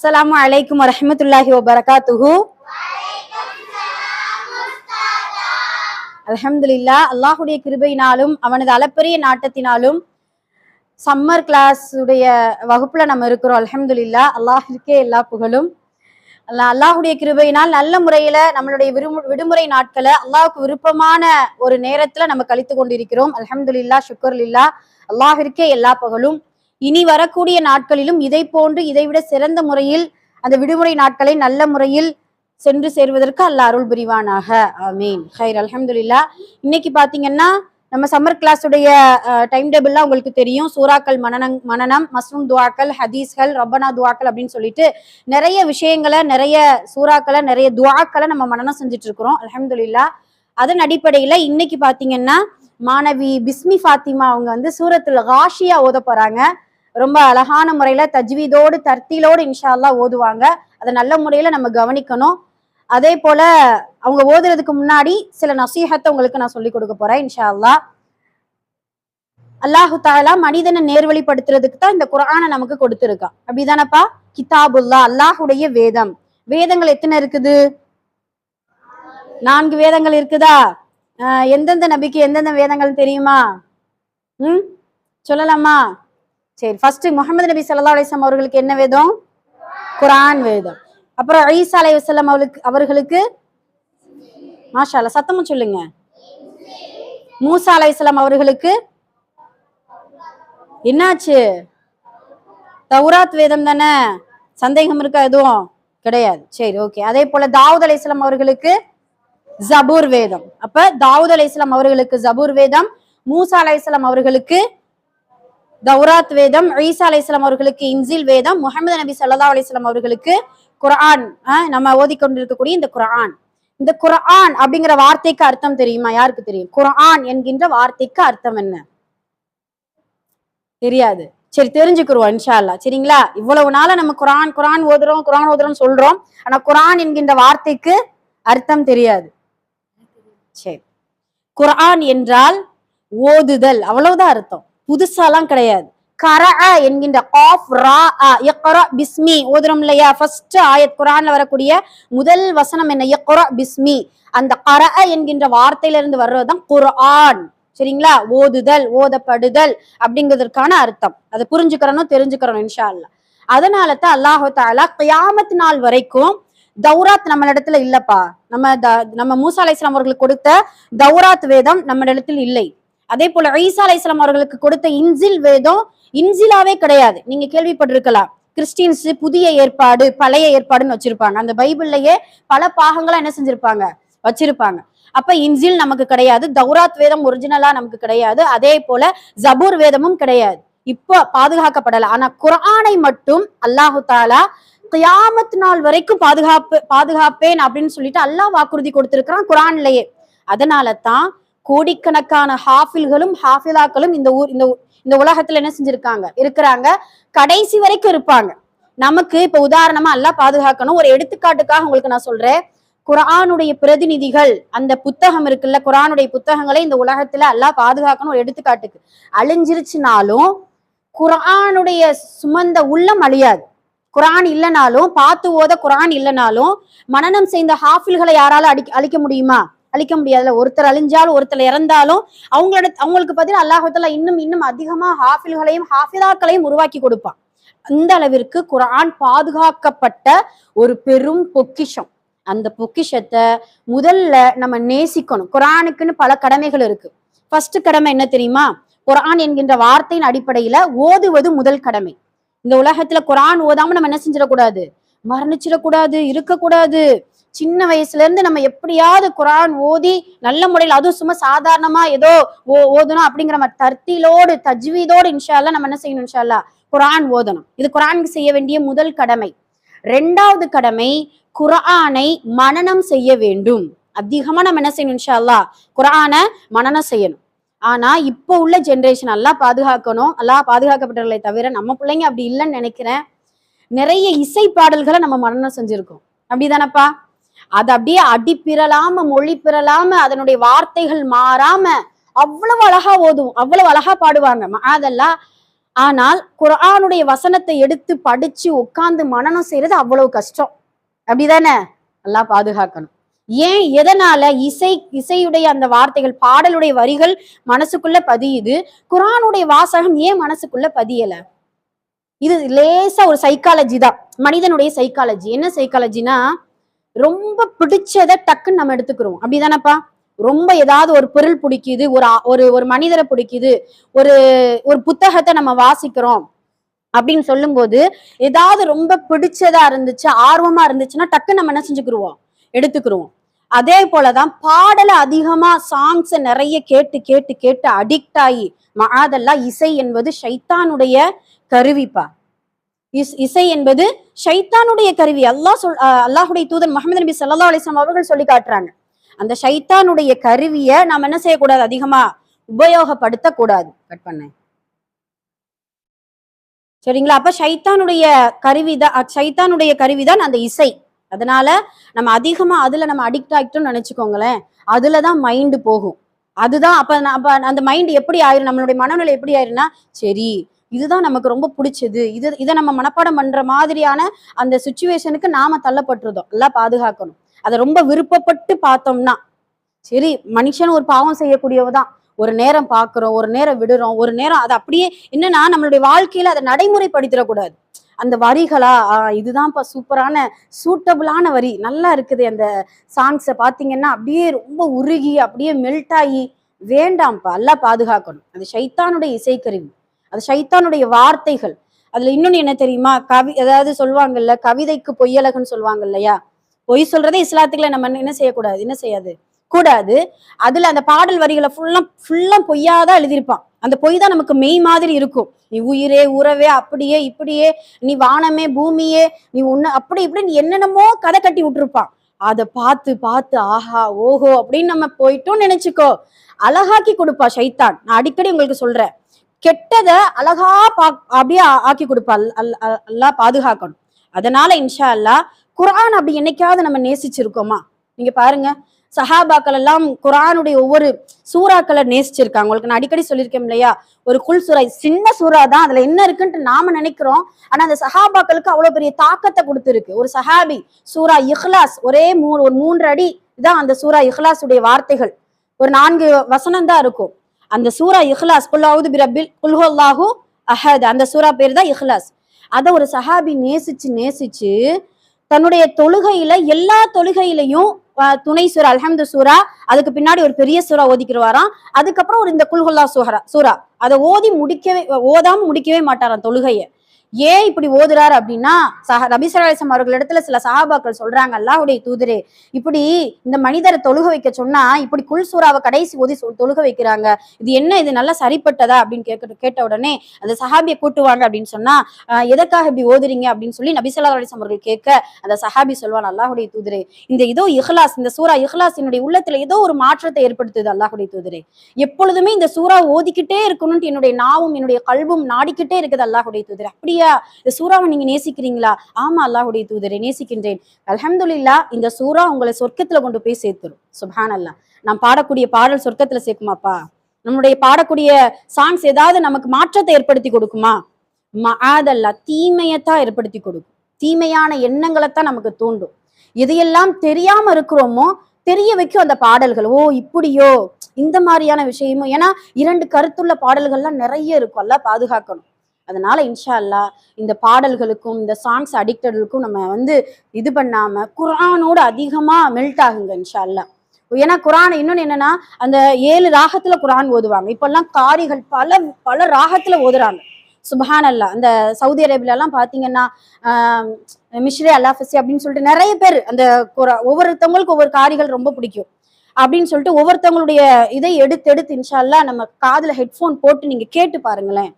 அஸ்ஸலாமு அலைக்கும் வரஹ்மத்துல்லாஹி வபரகாத்துஹு. அலமதுல்லா அல்லாஹுடைய கிருபையினாலும் அவனது அளப்பரிய நாட்டத்தினாலும் சம்மர் கிளாஸ் உடைய வகுப்புல நம்ம இருக்கிறோம் அலமதுல்லா அல்லாஹிற்கே எல்லா புகழும். அல்லாஹுடைய கிருபையினால் நல்ல முறையில நம்மளுடைய விருமு விடுமுறை நாட்களை அல்லாஹுக்கு விருப்பமான ஒரு நேரத்துல நம்ம கழித்து கொண்டிருக்கிறோம். அல்ஹம்துலில்லாஹ் ஷுக்கர்லில்லா அல்லாஹிற்கே எல்லா புகழும். இனி வரக்கூடிய நாட்களிலும் இதை போன்று இதைவிட சிறந்த முறையில் அந்த விடுமுறை நாட்களை நல்ல முறையில் சென்று சேர்வதற்கு அல்ல அருள் புரிவானாக. ஆமீன். ஹைர் அலமதுல்லா இன்னைக்கு பாத்தீங்கன்னா நம்ம சம்மர் கிளாஸுடைய டைம் டேபிள்லாம் உங்களுக்கு தெரியும். சூறாக்கள் மனநங் மனநம் மஸ்ரூம் துவாக்கள் ஹதீஸ்கள் ரப்பனா துவாக்கள் அப்படின்னு சொல்லிட்டு நிறைய விஷயங்களை நிறைய சூறாக்களை நிறைய துவாக்களை நம்ம மனநம் செஞ்சுட்டு இருக்கிறோம் அலமதுல்லா அதன் அடிப்படையில இன்னைக்கு பாத்தீங்கன்னா மாணவி பிஸ்மி ஃபாத்திமா அவங்க வந்து சூரத்துல காஷியா ஓத போறாங்க. ரொம்ப அழகான முறையில தஜ்வீதோடு தர்த்திலோடு இன்ஷால்லா ஓதுவாங்க. அதை நல்ல முறையில நம்ம கவனிக்கணும். அதே போல அவங்க ஓதுறதுக்கு முன்னாடி சில நசீஹத்தை உங்களுக்கு நான் சொல்லி கொடுக்க போறேன் இன்ஷா அல்லாஹு தாலா மனிதனை நேர்வழிப்படுத்துறதுக்கு தான் இந்த குரானை நமக்கு கொடுத்துருக்கான். அப்படிதானப்பா? கிதாபுல்லா அல்லாஹுடைய வேதம். வேதங்கள் எத்தனை இருக்குது? நான்கு வேதங்கள் இருக்குதா? எந்தெந்த நபிக்கு எந்தெந்த வேதங்கள் தெரியுமா? ம்? சொல்லலாமா? சரி ஃபர்ஸ்ட் முகமது நபி சல்லா அலிஸ்லாம் அவர்களுக்கு என்ன வேதம்? குரான் வேதம். அப்புறம் ஐசா அலைஹி வசலம் அவர்களுக்கு அவர்களுக்கு மாஷால சத்தமும் சொல்லுங்க. மூசா அலைஹிஸ்ஸலாம் அவர்களுக்கு என்னாச்சு? தௌராத் வேதம் தானே? சந்தேகம் இருக்கா எதுவும்? கிடையாது. சரி ஓகே அதே போல தாவூத் அலைஹிஸ்ஸலாம் அவர்களுக்கு ஜபூர் வேதம். அப்ப தாவூத் அலைஹிஸ்ஸலாம் அவர்களுக்கு ஜபூர் வேதம் மூசா அலைஹிஸ்ஸலாம் அவர்களுக்கு தௌராத் வேதம் ஈசா அலிஸ்லாம் அவர்களுக்கு இன்சில் வேதம் முகமது நபி சல்லா அலிஸ்லாம் அவர்களுக்கு குரான் ஆஹ் நம்ம ஓதிக்கொண்டிருக்கக்கூடிய இந்த குரான் இந்த குரான் அப்படிங்கிற வார்த்தைக்கு அர்த்தம் தெரியுமா? யாருக்கு தெரியும்? குரான் என்கின்ற வார்த்தைக்கு அர்த்தம் என்ன? தெரியாது. சரி தெரிஞ்சுக்கிறோம் இன்ஷா அல்லாஹ் சரிங்களா? இவ்வளவு நாளா நம்ம குரான் குரான் ஓதுறோம் குரான் ஓதுறோம் சொல்றோம். ஆனா குரான் என்கின்ற வார்த்தைக்கு அர்த்தம் தெரியாது. சரி. குரான் என்றால் ஓதுதல். அவ்வளவுதான் அர்த்தம். புதுசாலாம் கிடையாது. கரா என்கின்ற ஆஃப் ரா இக்ரா பிஸ்மி. ஓதுறோம் இல்லையா? ஃபர்ஸ்ட் ஆயத் குரான்ல வரக்கூடிய முதல் வசனம் என்ன? இக்ரா பிஸ்மி. அந்த கரா என்கின்ற வார்த்தையிலிருந்து வர்றதுதான் குர்ஆன். சரிங்களா? ஓதுதல் ஓதப்படுதல் அப்படிங்கிறதுக்கான அர்த்தம். அதை புரிஞ்சுக்கிறனும் தெரிஞ்சுக்கிறணும் இன்ஷா அல்லாஹ் அதனால தான் அல்லாஹு தாலா கியாமத் நாள் வரைக்கும் தௌராத் நம்ம இடத்துல இல்லப்பா. நம்ம த- நம்ம மூசா அலைஹிஸ்ஸலாம் அவர்களுக்கு கொடுத்த தௌராத் வேதம் நம்ம இடத்தில் இல்லை. அதே போல ஈசா அலைஹிஸ்ஸலாம் அவர்களுக்கு கொடுத்த இன்சில் வேதம் இன்சிலாவே கிடையாது. நீங்க கேள்விப்பட்டிருக்கலாம். கிறிஸ்டின்ஸ் புதிய ஏற்பாடு பழைய ஏற்பாடுன்னு வச்சிருப்பாங்க. அந்த பைபிள்லயே பல பாகங்களா என்ன செஞ்சிருப்பாங்க? வச்சிருப்பாங்க. அப்ப இன்சில் நமக்கு கிடையாது. தௌராத் வேதம் ஒரிஜினலா நமக்கு கிடையாது. அதே போல ஜபூர் வேதமும் கிடையாது. இப்போ பாதுகாக்கப்படல. ஆனா குரானை மட்டும் அல்லாஹு தாலா கியாமத் நாள் வரைக்கும் பாதுகாப்பு பாதுகாப்பேன் அப்படின்னு சொல்லிட்டு அல்லாஹ் வாக்குறுதி கொடுத்திருக்கிறான் குரான்லயே அதனால தான் கோடிக்கணக்கான ஹாஃபில்களும் ஹாஃபிலாக்களும் இந்த ஊர் இந்த இந்த உலகத்துல என்ன செஞ்சிருக்காங்க? இருக்கிறாங்க. கடைசி வரைக்கும் இருப்பாங்க. நமக்கு இப்ப உதாரணமா எல்லாம் பாதுகாக்கணும். ஒரு எடுத்துக்காட்டுக்காக உங்களுக்கு நான் சொல்றேன். குரானுடைய பிரதிநிதிகள் அந்த புத்தகம் இருக்குல்ல குரானுடைய புத்தகங்களை இந்த உலகத்துல எல்லாம் பாதுகாக்கணும் ஒரு எடுத்துக்காட்டுக்கு. அழிஞ்சிருச்சுனாலும் குரானுடைய சுமந்த உள்ளம் அழியாது. குரான் இல்லைனாலும் பார்த்து ஓத குரான் இல்லைனாலும் மனநம் செய்த ஹாஃபில்களை யாரால அடி அழிக்க முடியுமா? அழிக்க முடியாதுல ஒருத்தர் அழிஞ்சாலும் ஒருத்தர் இறந்தாலும் அவங்களோட அவங்களுக்கு பதில் அல்லாஹத்துல இன்னும் இன்னும் அதிகமா ஹாஃபில்களையும் ஹாஃபிதாக்களையும் உருவாக்கி கொடுப்பான். அந்த அளவிற்கு குரான் பாதுகாக்கப்பட்ட ஒரு பெரும் பொக்கிஷம். அந்த பொக்கிஷத்தை முதல்ல நம்ம நேசிக்கணும். குரானுக்குன்னு பல கடமைகள் இருக்கு. ஃபர்ஸ்ட் கடமை என்ன தெரியுமா? குரான் என்கின்ற வார்த்தையின் அடிப்படையில ஓதுவது முதல் கடமை. இந்த உலகத்துல குரான் ஓதாம நம்ம என்ன செஞ்சிடக்கூடாது? மரணிச்சிடக்கூடாது இருக்கக்கூடாது. சின்ன வயசுல இருந்து நம்ம எப்படியாவது குரான் ஓதி நல்ல முறையில் அதுவும் சும்மா சாதாரணமா ஏதோ ஓ ஓதணும் அப்படிங்கிற மாதிரி தர்த்திலோடு தஜ்வீதோடு இன்ஷால்லா நம்ம என்ன செய்யணும் இன்ஷால்லா குரான் ஓதணும். இது குரானுக்கு செய்ய வேண்டிய முதல் கடமை. ரெண்டாவது கடமை குரானை மனநம் செய்ய வேண்டும். அதிகமா நம்ம என்ன செய்யணும் இன்ஷால்லா குரானை மனநம் செய்யணும். ஆனா இப்போ உள்ள ஜென்ரேஷன் எல்லாம் பாதுகாக்கணும். எல்லாம் பாதுகாக்கப்பட்டவர்களை தவிர நம்ம பிள்ளைங்க அப்படி இல்லைன்னு நினைக்கிறேன். நிறைய இசை பாடல்களை நம்ம மனனம் செஞ்சிருக்கோம். அப்படிதானப்பா? அது அப்படியே அடி பிறலாம மொழி பிறலாம அதனுடைய வார்த்தைகள் மாறாம அவ்வளவு அழகா ஓதும் அவ்வளவு அழகா பாடுவாங்க. அதெல்லாம் ஆனால் குரானுடைய வசனத்தை எடுத்து படிச்சு உட்கார்ந்து மனனம் செய்யறது அவ்வளவு கஷ்டம். அப்படிதானே? நல்லா பாதுகாக்கணும். ஏன்? எதனால? இசை இசையுடைய அந்த வார்த்தைகள் பாடலுடைய வரிகள் மனசுக்குள்ள பதியுது? குரானுடைய வாசகம் ஏன் மனசுக்குள்ள பதியல? இது லேசா ஒரு சைக்காலஜி தான். மனிதனுடைய சைக்காலஜி என்ன சைக்காலஜினா ரொம்ப பிடிச்சதை டக்குன்னு நம்ம எடுத்துக்கிறோம். அப்படிதானப்பா? ரொம்ப ஏதாவது ஒரு பொருள் பிடிக்குது ஒரு ஒரு ஒரு மனிதரை பிடிக்குது ஒரு ஒரு புத்தகத்தை நம்ம வாசிக்கிறோம் அப்படின்னு சொல்லும்போது ஏதாவது ரொம்ப பிடிச்சதா இருந்துச்சு ஆர்வமா இருந்துச்சுன்னா டக்கு நம்ம என்ன செஞ்சுக்கிருவோம்? எடுத்துக்கிருவோம். அதே போலதான் பாடலை அதிகமா சாங்ஸ் நிறைய கேட்டு கேட்டு கேட்டு அடிக்ட் ஆகி அதெல்லாம் இசை என்பது ஷைத்தானுடைய கருவிப்பா. இஸ் இசை என்பது ஷைத்தானுடைய கருவி. அல்லாஹ் சொல் அல்லாஹுடைய தூதன் முகமது நபி சல்லா அலிஸ்லாம் அவர்கள் சொல்லி காட்டுறாங்க. அந்த ஷைத்தானுடைய கருவியை நாம என்ன செய்யக்கூடாது? அதிகமா உபயோகப்படுத்த கூடாது. கட் பண்ணேன். சரிங்களா? அப்ப ஷைத்தானுடைய கருவிதான் ஷைத்தானுடைய கருவிதான் அந்த இசை. அதனால நம்ம அதிகமா அதுல நம்ம அடிக்ட் ஆகிட்டோம்னு நினைச்சுக்கோங்களேன். அதுலதான் மைண்டு போகும். அதுதான் அப்ப அப்ப அந்த மைண்ட் எப்படி ஆயிரும்? நம்மளுடைய மனநிலை எப்படி ஆயிரும்னா சரி இதுதான் நமக்கு ரொம்ப பிடிச்சது. இது இதை நம்ம மனப்பாடம் பண்ற மாதிரியான அந்த சுச்சுவேஷனுக்கு நாம தள்ளப்பட்டிருந்தோம். எல்லாம் பாதுகாக்கணும். அதை ரொம்ப விருப்பப்பட்டு பார்த்தோம்னா சரி மனுஷன் ஒரு பாவம் செய்யக்கூடியவதான் ஒரு நேரம் பாக்குறோம் ஒரு நேரம் விடுறோம் ஒரு நேரம் அதை அப்படியே என்னன்னா நம்மளுடைய வாழ்க்கையில அதை நடைமுறைப்படுத்திடக்கூடாது. அந்த வரிகளா ஆஹ் இதுதான்ப்பா சூப்பரான சூட்டபிளான வரி. நல்லா இருக்குது அந்த சாங்ஸை பார்த்தீங்கன்னா அப்படியே ரொம்ப உருகி அப்படியே மெல்ட் ஆகி வேண்டாம்ப்பா எல்லாம் பாதுகாக்கணும். அது ஷைத்தானுடைய இசைக்கருவி. அது ஷைத்தானுடைய வார்த்தைகள். அதுல இன்னொன்னு என்ன தெரியுமா? கவி அதாவது சொல்லுவாங்கல்ல கவிதைக்கு பொய்யழகுன்னு சொல்லுவாங்க இல்லையா பொய் சொல்றதே இஸ்லாத்துக்குள்ள நம்ம என்ன செய்யக்கூடாது? என்ன செய்யாது? கூடாது. அதுல அந்த பாடல் வரிகளை ஃபுல்லா ஃபுல்லா பொய்யாதான் எழுதியிருப்பான். அந்த பொய் தான் நமக்கு மெய் மாதிரி இருக்கும். நீ உயிரே உறவே அப்படியே இப்படியே நீ வானமே பூமியே நீ உன்ன அப்படி இப்படின்னு என்னென்னமோ கதை கட்டி விட்டுருப்பான். அதை பார்த்து பார்த்து ஆஹா ஓஹோ அப்படின்னு நம்ம போயிட்டோம் நினைச்சுக்கோ. அழகாக்கி கொடுப்பா ஷைத்தான். நான் அடிக்கடி உங்களுக்கு சொல்றேன். கெட்டதை அழகா பா அப்படியே ஆக்கி கொடுப்பா அல்- அல்- பாதுகாக்கணும். அதனால இன்ஷா அல்லாஹ் குரான் அப்படி என்னைக்காவது நம்ம நேசிச்சிருக்கோமா? நீங்க பாருங்க சஹாபாக்கள் எல்லாம் குரானுடைய ஒவ்வொரு சூறாக்களை நேசிச்சிருக்காங்க. உங்களுக்கு நான் அடிக்கடி சொல்லியிருக்கேன் இல்லையா? ஒரு குல் சூறா சின்ன சூறா தான் அதுல என்ன இருக்குன்ட்டு நாம நினைக்கிறோம். ஆனா அந்த சஹாபாக்களுக்கு அவ்வளவு பெரிய தாக்கத்தை கொடுத்துருக்கு. ஒரு சஹாபி சூரா இஹ்லாஸ் ஒரே மூ ஒரு மூன்று அடி தான் அந்த சூரா இஹ்லாஸ் உடைய வார்த்தைகள். ஒரு நான்கு வசனம் தான் இருக்கும். அந்த சூரா இஹ்லாஸ் குல்லாவுது பிரபில் குல்ஹுல்லாஹு அஹத். அந்த சூரா பேர் தான் இஹ்லாஸ். அதை ஒரு சஹாபி நேசிச்சு நேசிச்சு தன்னுடைய தொழுகையில எல்லா தொழுகையிலையும் துணை சூரா அல்ஹம்து சூரா அதுக்கு பின்னாடி ஒரு பெரிய சூரா ஓதிக்கிறவாராம் அதுக்கப்புறம் ஒரு இந்த குல்ஹுல்லா சூஹரா சூரா. அதை ஓதி முடிக்கவே ஓதாம முடிக்கவே மாட்டாராம் தொழுகையை. ஏன் இப்படி ஓதுறாரு அப்படின்னா சஹ நபிசராசம் அவர்களிடத்துல சில சஹாபாக்கள் சொல்றாங்க அல்லாஹுடைய தூதரே இப்படி இந்த மனிதரை தொழுக வைக்க சொன்னா இப்படி குல் சூறாவை கடைசி ஓதி தொழுக வைக்கிறாங்க. இது என்ன இது நல்லா சரிப்பட்டதா? அப்படின்னு கேட்க கேட்ட உடனே அந்த சஹாபியை கூட்டுவாங்க அப்படின்னு சொன்னா எதற்காக இப்படி ஓதுறீங்க? அப்படின்னு சொல்லி நபிசல்லா அவர்கள் கேட்க அந்த சஹாபி சொல்வான் அல்லாஹுடைய தூதரே இந்த ஏதோ இஹ்லாஸ் இந்த சூரா இஹ்லாஸ் என்னுடைய உள்ளத்துல ஏதோ ஒரு மாற்றத்தை ஏற்படுத்துது அல்லாஹுடைய தூதரே. எப்பொழுதுமே இந்த சூறா ஓதிக்கிட்டே இருக்கணும்னு என்னுடைய நாவும் என்னுடைய கல்வும் நாடிக்கிட்டே இருக்குது அல்லாஹுடைய தூதரே. அப்படியா இந்த சூறாவை நீங்க நேசிக்கிறீங்களா? ஆமா அல்லாஹுடைய தூதரை நேசிக்கின்றேன். அலமதுல்லா இந்த சூறா உங்களை சொர்க்கத்துல கொண்டு போய் சேர்த்துரும். சுபான் அல்லா நான் பாடக்கூடிய பாடல் சொர்க்கத்துல சேர்க்குமாப்பா? நம்மளுடைய பாடக்கூடிய சாங்ஸ் ஏதாவது நமக்கு மாற்றத்தை ஏற்படுத்தி கொடுக்குமா? அதெல்லாம் தீமையத்தான் ஏற்படுத்தி கொடுக்கும். தீமையான எண்ணங்களை தான் நமக்கு தூண்டும். எதையெல்லாம் தெரியாம இருக்கிறோமோ தெரிய வைக்கும் அந்த பாடல்கள். ஓ இப்படியோ இந்த மாதிரியான விஷயமும் ஏன்னா இரண்டு கருத்துள்ள பாடல்கள்லாம் நிறைய இருக்கும். எல்லாம் பாதுகாக்கணும். அதனால இன்ஷா அல்லாஹ் இந்த பாடல்களுக்கும் இந்த சாங்ஸ் அடிக்டடுக்கும் நம்ம வந்து இது பண்ணாம குரானோட அதிகமா மெல்ட் ஆகுங்க இன்ஷா ஏன்னா குரான் இன்னொன்னு என்னன்னா அந்த ஏழு ராகத்துல குரான் ஓதுவாங்க. இப்பெல்லாம் காரிகள் பல பல ராகத்துல ஓதுறாங்க. சுபஹான் அல்லா அந்த சவுதி அரேபியாலாம் பார்த்தீங்கன்னா பாத்தீங்கன்னா ஆஹ் மிஷ்ரே அல்லாஃபசி அப்படின்னு சொல்லிட்டு நிறைய பேர் அந்த குரா- ஒவ்வொருத்தவங்களுக்கு ஒவ்வொரு காரிகள் ரொம்ப பிடிக்கும். அப்படின்னு சொல்லிட்டு ஒவ்வொருத்தவங்களுடைய இதை எடுத்து எடுத்து இன்ஷால்லா நம்ம காதில் ஹெட்ஃபோன் போட்டு நீங்கள் கேட்டு பாருங்களேன்.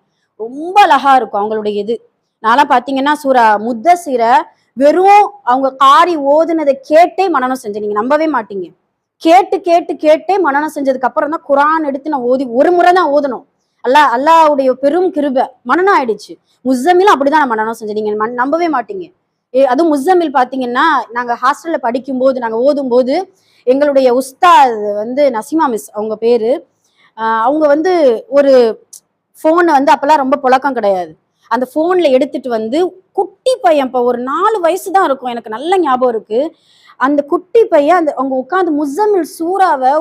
ரொம்ப அழகா இருக்கும் அவங்களுடைய இது. நான்லாம் பார்த்தீங்கன்னா சூரா முத்த சீரை வெறும் அவங்க காரி ஓதுனதை கேட்டே மனநம் செஞ்சு நீங்க நம்பவே மாட்டீங்க. கேட்டு கேட்டு கேட்டே மனநம் செஞ்சதுக்கு அப்புறம் தான் குரான் எடுத்து நான் ஓதி ஒரு முறை தான் ஓதணும். அல்லா அல்லாஹ்வுடைய பெரும் கிருபை. மனனம் ஆயிடுச்சு. முஸ்ஸமிலும் அப்படிதான் நான் மனநம் செஞ்சேன். நீங்க மன்- நம்பவே மாட்டீங்க. ஏ அதுவும் முஸ்ஸமில் பாத்தீங்கன்னா நாங்க ஹாஸ்டல்ல படிக்கும்போது நாங்க ஓதும்போது எங்களுடைய உஸ்தாத் வந்து நசிமா மிஸ் அவங்க பேரு அவங்க வந்து ஒரு ஃபோனை வந்து அப்போல்லாம் ரொம்ப புழக்கம் கிடையாது. அந்த ஃபோன்ல எடுத்துட்டு வந்து குட்டி பையன் இப்போ ஒரு நாலு வயசு தான் இருக்கும். எனக்கு நல்ல ஞாபகம் இருக்கு. அந்த குட்டி பையன் அந்த அவங்க உட்காந்து முசமில் சூறாவை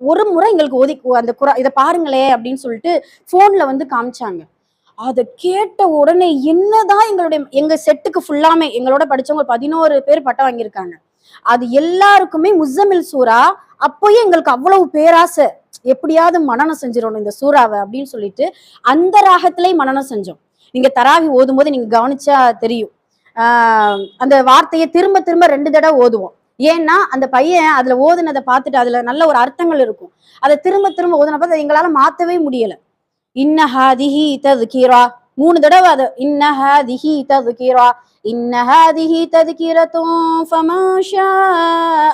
ஒரு முறை எங்களுக்கு ஓதி அந்த குரா இதை பாருங்களே அப்படின்னு சொல்லிட்டு ஃபோன்ல வந்து காமிச்சாங்க. அதை கேட்ட உடனே என்னதான் எங்களுடைய எங்க செட்டுக்கு ஃபுல்லாமே எங்களோட படிச்சவங்க பதினோரு பேர் பட்டம் வாங்கியிருக்காங்க. அது எல்லாருக்குமே முசமில் சூறா அப்போயே எங்களுக்கு அவ்வளவு பேராசை. எப்படியாவது மனநம் செஞ்சிடணும் இந்த சூறாவை அப்படின்னு சொல்லிட்டு அந்த ராகத்திலே மனநம் செஞ்சோம். நீங்க தராவி ஓதும் போது நீங்க கவனிச்சா தெரியும். ஆஹ் அந்த வார்த்தையை திரும்ப திரும்ப ரெண்டு தடவை ஓதுவோம். ஏன்னா அந்த பையன் அதுல ஓதுனதை பார்த்துட்டு அதுல நல்ல ஒரு அர்த்தங்கள் இருக்கும். அதை திரும்ப திரும்ப ஓதுனப்ப அதை எங்களால மாத்தவே முடியல. இன்னஹாதிஹி ததுகீரா மூணு தடவை அதை கீரா இன்னஹா திஹி தது கீரத்தும் ஃபமாஷா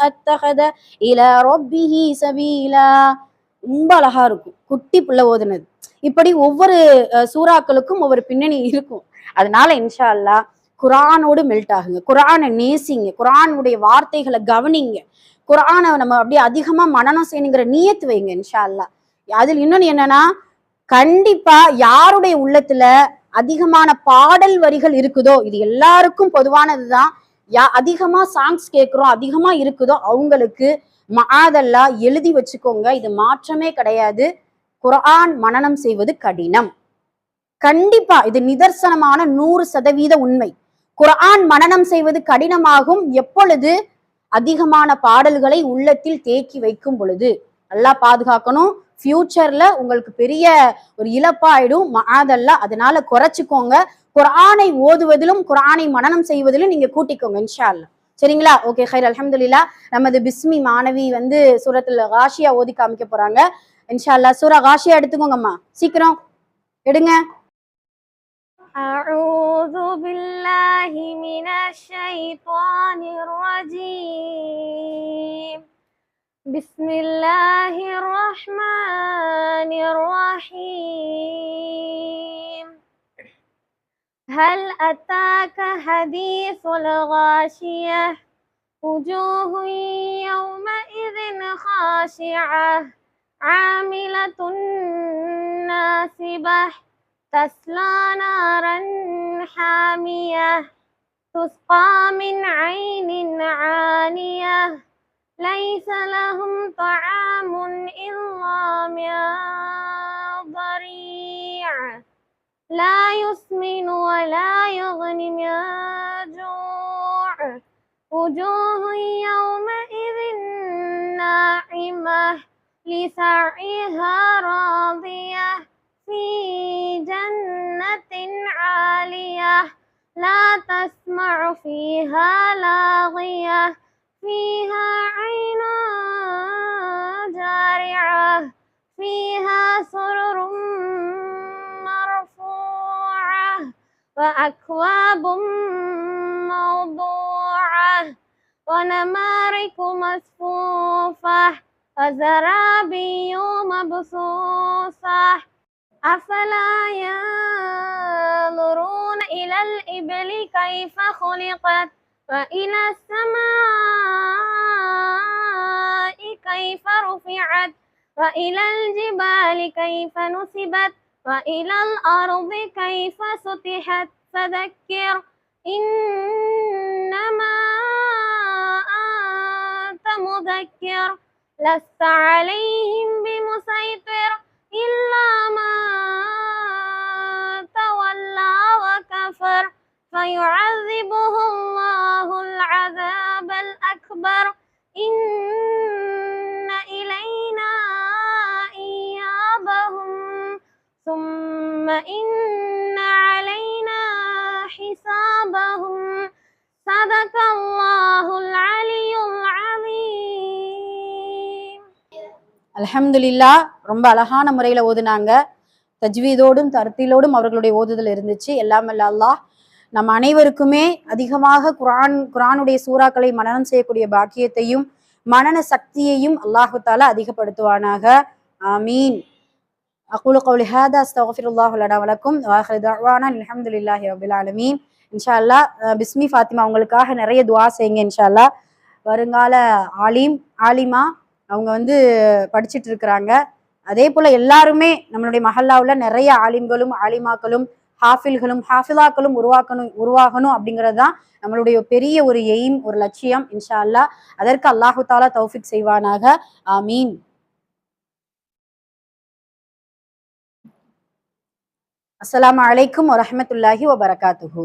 அத்தஹத இல ரொப்பிஹி சபீலா ரொம்ப அழகா இருக்கும். குட்டி பிள்ளை ஓதுனது. இப்படி ஒவ்வொரு சூறாக்களுக்கும் ஒவ்வொரு பின்னணி இருக்கும். அதனால இன்ஷா அல்லாஹ் குரானோடு மெல்ட் ஆகுங்க. குரானை நேசிங்க. குரானுடைய வார்த்தைகளை கவனிங்க. குரானை நம்ம அப்படியே அதிகமா மனனம் செய்யணுங்கிற நீயத்து வைங்க இன்ஷா அல்லாஹ் அதில் இன்னொன்னு என்னன்னா கண்டிப்பா யாருடைய உள்ளத்துல அதிகமான பாடல் வரிகள் இருக்குதோ இது எல்லாருக்கும் பொதுவானதுதான். யா அதிகமா சாங்ஸ் கேட்குறோம் அதிகமா இருக்குதோ அவங்களுக்கு மாதல்லா எழுதி வச்சுக்கோங்க. இது மாற்றமே கிடையாது. குரான் மனநம் செய்வது கடினம். கண்டிப்பா இது நிதர்சனமான நூறு சதவீத உண்மை. குரான் மனனம் செய்வது கடினமாகும். எப்பொழுது? அதிகமான பாடல்களை உள்ளத்தில் தேக்கி வைக்கும் பொழுது. நல்லா பாதுகாக்கணும். ஃபியூச்சர்ல உங்களுக்கு பெரிய ஒரு இழப்பாயிடும். மாதல்லா அதனால குறைச்சிக்கோங்க. குரானை ஓதுவதிலும் குரானை மனநம் செய்வதிலும் நீங்க கூட்டிக்கோங்க இன்ஷா அல்லா சரிங்களா ஓகே ஹைர் அல்ஹம்துலில்லா நமது பிஸ்மி மாணவி வந்து சூரத்துல காஷியா ஓதி காமிக்க போறாங்க இன்ஷா அல்லாஹ் சூரா காஷியா எடுத்துக்கோங்கம்மா சீக்கிரம் எடுங்க أعوذ بالله من الشيطان الرجيم بسم الله الرحمن الرحيم هل أتاك حديث الغاشية؟ وجوه يومئذ خاشعة. عاملة ناصبة. تسلى نارا حامية. تسقى من عين عانية. ليس لهم طعام إلا من ضريع. لا يسمن ولا يغني من جوع. وجوه يومئذ ناعمة لسعيها راضية في جنة عالية. لا تسمع فيها لاغية فيها عين جارعة فيها سرر وأكواب موضوعة ونمارك مصفوفة وزرابي مبثوثة. أفلا ينظرون إلى الإبل كيف خلقت وإلى السماء كيف رفعت وإلى الجبال كيف نصبت وإلى الأرض كيف سطحت؟ فذكر. إنما أنت مذكر. لست عليهم அல்ஹம்துலில்லா ரொம்ப அழகான முறையில ஓதுனாங்க. தஜ்வீதோடும் தர்த்திலோடும் அவர்களுடைய ஓதுதல் இருந்துச்சு. எல்லாம் அல்ல அல்லாஹ் நம் அனைவருக்குமே அதிகமாக குரான் குரானுடைய சூறாக்களை மனநம் செய்யக்கூடிய பாக்கியத்தையும் மனன சக்தியையும் அல்லாஹு தாலா அதிகப்படுத்துவானாக. ஆமீன். அகுலு கவுலி ஹாதா அஸ்தகஃபிருல்லாஹு லனா வலக்கும். வாஹிரு தஅவானா அல்ஹம்துலில்லாஹி ரப்பில் ஆலமீன். இன்ஷா அல்லாஹ் பிஸ்மி ஃபாத்திமா உங்களுக்காக நிறைய துவா செய்யுங்க இன்ஷா அல்லாஹ் வருங்கால ஆலிம் ஆலிமா அவங்க வந்து படிச்சிட்டு இருக்கிறாங்க. அதே போல எல்லாருமே நம்மளுடைய மஹல்லாவுல நிறைய ஆலிம்களும் ஆலிமாக்களும் ஹாஃபில்களும் ஹாஃபிலாக்களும் உருவாக்கணும் உருவாகணும் அப்படிங்கிறது தான் நம்மளுடைய பெரிய ஒரு எய்ம் ஒரு லட்சியம் இன்ஷா அல்லாஹ் அதற்கு அல்லாஹு தாலா தௌஃபிக் செய்வானாக. ஆமீன். அஸ்லாம் அலைக்கும் வரமத்துல்லாஹி வபரகாத்துஹூ.